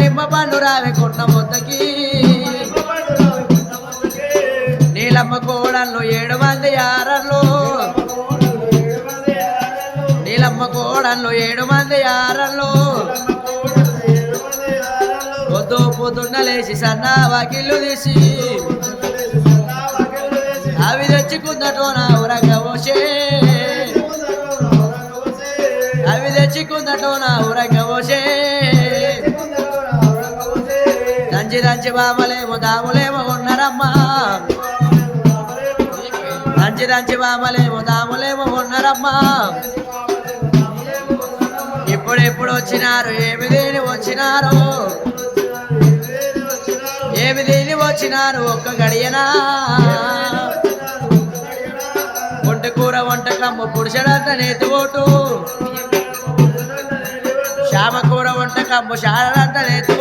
నిమ్మ పండు రావి కొట్ట మొత్తకి నీలమ్మ కోడళ్ళు ఏడు మంది యారళ్ళు నీలమ్మ కోడళ్ళు ఏడు మంది యారళ్ళు పొద్దు పొద్దున్న లేచి సన్న వాకిళ్ళు తీసి. అవి తెచ్చుకుందటో నా ఉరగ పోసే అవి తెచ్చుకుందటో నా ఉరగ పోసే దంచి దంచి బామలేమో దాములేమో ఉన్నారమ్మా. దంచి దంచి బామలేమో దాములేమో ఉన్నారమ్మా. ఇప్పుడు వచ్చినారు? ఏమి దేని వచ్చినారు? ఏమి దేని వచ్చినారు? ఒక్క గడియనా? వంట కూర వంటకమ్మ పురుషడంత నేతి ఓటు. శ్యామ కూర వంటకమ్మ శారదంత నేతి